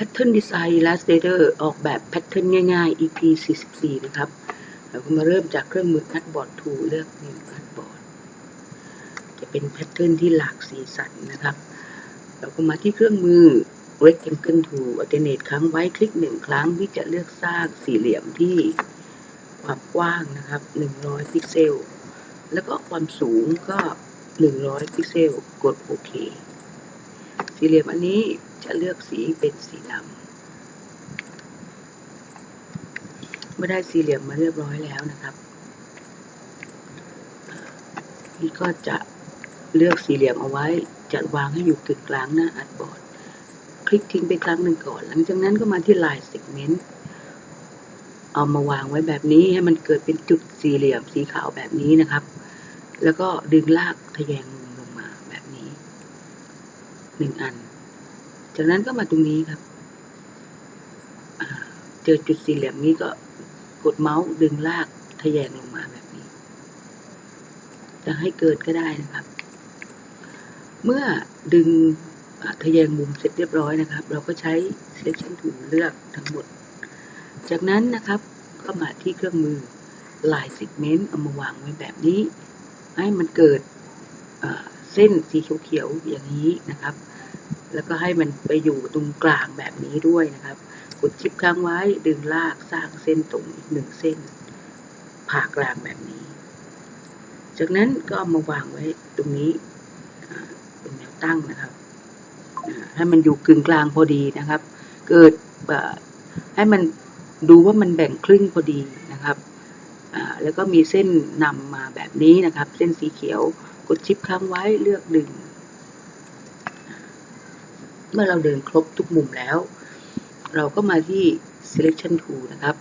Pattern Design Illustrator ออกแบบแพทเทิร์นง่ายๆ EP 44 นะครับ เราก็มาเริ่มจากเครื่องมือคัดบอร์ด Tool เลือก New คัดบอร์ดจะเป็นแพทเทิร์นที่หลากสีสันนะครับ เราก็มาที่เครื่องมือ Rectangle Tool Alternate ครั้งไว้คลิกหนึ่งครั้งที่จะเลือกสร้างสี่เหลี่ยมที่ความกว้างนะครับ 100 พิกเซล แล้วก็ความสูงก็ 100 พิกเซล กดโอเค สี่เหลี่ยมอันนี้จะเลือกสีเป็นสีดำเมื่อได้สี่เหลี่ยมมาเรียบร้อยแล้วนะครับ นี่ก็จะเลือกสี่เหลี่ยมเอาไว้ จัดวางให้อยู่กึ่งกลางหน้าอัดบอร์ด คลิกทิ้งไปครั้งหนึ่งก่อน หลังจากนั้นก็มาที่ลายเซกเมนต์เอามาวางไว้แบบนี้ให้มันเกิดเป็นจุดสี่เหลี่ยมสีขาวแบบนี้นะครับ แล้วก็ดึงลากทะแยงมุมลงมาแบบนี้ หนึ่งอัน จากนั้นก็มาตรงนี้ครับเจอจุดสี่เหลี่ยมนี้ก็กดเมาส์ดึงลากทะแยงลงมาแบบนี้ จะให้เกิดก็ได้นะครับ เมื่อดึงทะแยงมุมเสร็จเรียบร้อยนะครับ เราก็ใช้ selection tool เลือกทั้งหมด จากนั้นนะครับก็มาที่เครื่องมือลาย segment เอามาวางไว้แบบนี้ ให้มันเกิดเส้นสีเขียวๆอย่างนี้นะครับ แล้วก็ให้มันไปอยู่ตรงกลางแบบนี้ด้วยนะครับกดชิปค้างไว้ดึงลากสร้างเส้นตรงอีกหนึ่งเส้น ผ่ากลางแบบนี้ จากนั้นก็มาวางไว้ตรงนี้เป็นแนวตั้งนะครับให้มันอยู่กึ่งกลางพอดีนะครับ เกิดให้มันดูว่ามันแบ่งครึ่งพอดีนะครับแล้วก็มีเส้นนำมาแบบนี้นะครับ เส้นสีเขียวกดชิปค้างไว้เลือกดึง เมื่อเราเดินครบทุกมุมแล้ว เราก็มาที่ selection tool นะครับ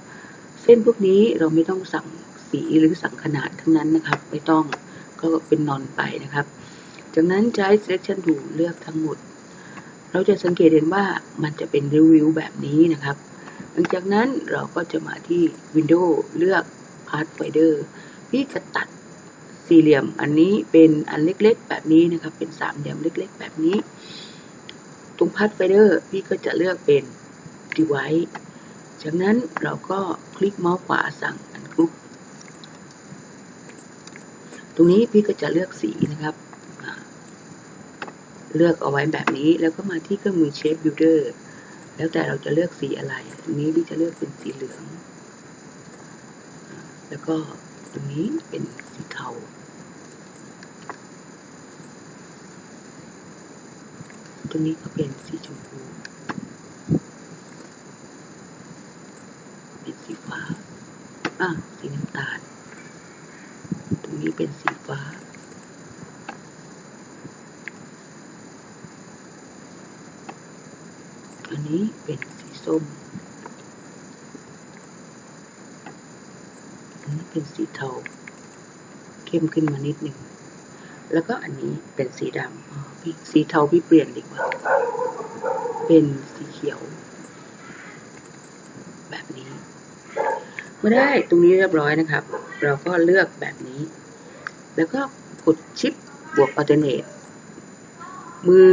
เส้นพวกนี้เราไม่ต้องสั่งสีหรือสั่งขนาดทั้งนั้นนะครับ ไม่ต้องก็เป็นนอนไปนะครับ จากนั้นใช้ selection tool เลือกทั้งหมด เราจะสังเกตเห็นว่ามันจะเป็นรีวิวแบบนี้นะครับ หลังจากนั้นเราก็จะมาที่ Windows เลือก Pathfinder ที่จะตัดสี่เหลี่ยมอันนี้เป็นอันเล็กๆ แบบนี้นะครับ เป็นสามเหลี่ยมเล็ก ๆ แบบนี้ ตรงพัดไฟเดอร์พี่ก็จะเลือกเป็น device จากนั้นเราก็คลิกเมาส์ขวาสั่งอันกรุ๊ปตรงนี้พี่ก็จะเลือกสีนะครับ เลือกเอาไว้แบบนี้แล้วก็มาที่เครื่องมือ Shape Builder แล้วแต่เราจะเลือกสีอะไร ตรงนี้พี่จะเลือกเป็นสีเหลือง แล้วก็ตรงนี้เป็นสีเทา ตรงนี้ก็เป็นสีชมพูเป็นสีฟ้าอะสีน้ำตาล ตรงนี้เป็นสีฟ้า อันนี้เป็นสีส้ม อันนี้เป็นสีเทา เข้มขึ้นมานิดหนึ่ง แล้วก็อันนี้เป็นสีดำพี่สีเทาพี่เปลี่ยนดีกว่า เป็นสีเขียว แบบนี้เมื่อได้ตรงนี้เรียบร้อยนะครับ เราก็เลือกแบบนี้ แล้วก็กดชิปบวก alternate มือ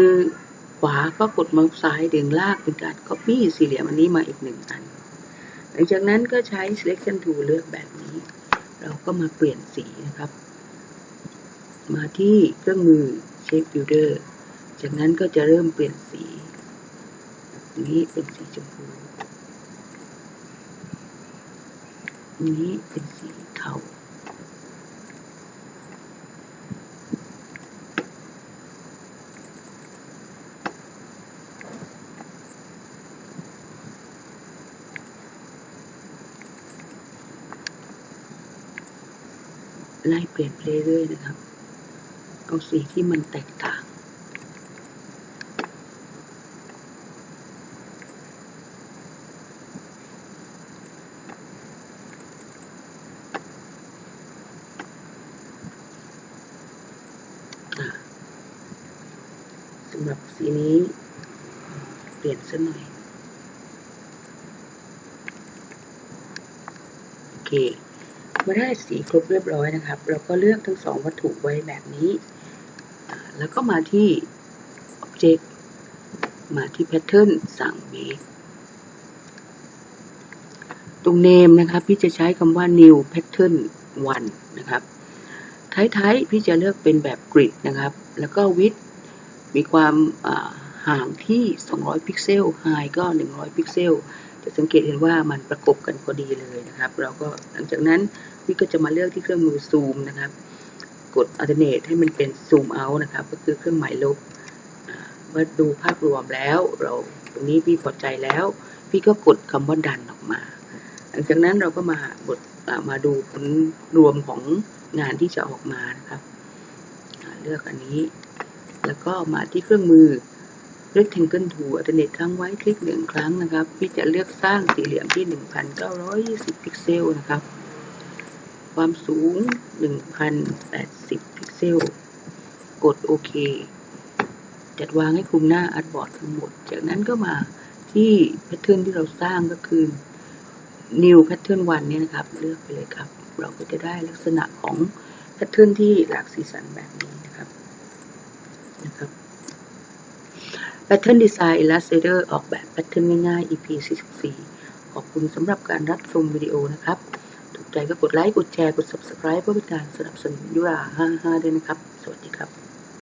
ขวาก็กดมาส์ซ้ายดึงลากเป็นการ copy สี่เหลี่ยมอันนี้มาอีกหนึ่งอัน หลังจากนั้นก็ใช้ selection tool เลือกแบบนี้ เราก็มาเปลี่ยนสีนะครับ มาที่เครื่องมือ Shape Builder จากนั้นก็จะเริ่มเปลี่ยนสีนี้เป็นสีชมพูนนี้เป็นสีเทาไล่เปลี่ยนไปเรื่อยๆนะครับ เอาสีที่มันแตกต่าง สำหรับสีนี้ เปลี่ยนสักหน่อย โอเคเมื่อได้สีครบเรียบร้อยนะครับ เราก็เลือกทั้งสองวัตถุไว้แบบนี้ แล้วก็มาที่ Object มาที่ Pattern สั่ง Make ตรงเนมนะครับ พี่จะใช้คำว่า new pattern 1 นะครับ ท้ายๆ พี่จะเลือกเป็นแบบกริดนะครับ แล้วก็วิดมีความห่างที่ 200 พิกเซล high ก็ 100 พิกเซล จะสังเกตเห็นว่ามันประกบกันพอดีเลยนะครับ เราก็หลังจากนั้นพี่ก็จะมาเลือกที่เครื่องมือซูมนะครับ กด alternate ให้มันเป็น zoom out นะครับ ก็คือเครื่องหมายลบเมื่อดูภาพรวมแล้ว เราตรงนี้พี่พอใจแล้ว พี่ก็กดคำว่าดันออกมา หลังจากนั้นเราก็มากดมาดูผลรวมของงานที่จะออกมานะครับ เลือกอันนี้ แล้วก็มาที่เครื่องมือ rectangle tool alternate ครั้งไว้คลิกหนึ่งครั้งนะครับ พี่จะเลือกสร้างสี่เหลี่ยมที่ 1920 พิกเซลนะครับ ความสูง 1080 พิกเซล กดโอเค จัดวางให้คุมหน้าอาร์ตบอร์ดทั้งหมด จากนั้นก็มาที่แพทเทิร์นที่เราสร้างก็คือ new pattern 1เนี่ยนะครับ เลือกไปเลยครับ เราก็จะได้ลักษณะของแพทเทิร์นที่หลากสีสันแบบนี้นะครับนะครับ Pattern Design Illustrator ออกแบบแพทเทิร์นง่ายๆ EP 44 ขอบคุณสำหรับการรับชมวิดีโอนะครับ ใจก็กดไลค์ กดแชร์ กด Subscribe เพื่อเป็นการสนับสนุนยุรา55ด้วยนะครับ สวัสดีครับ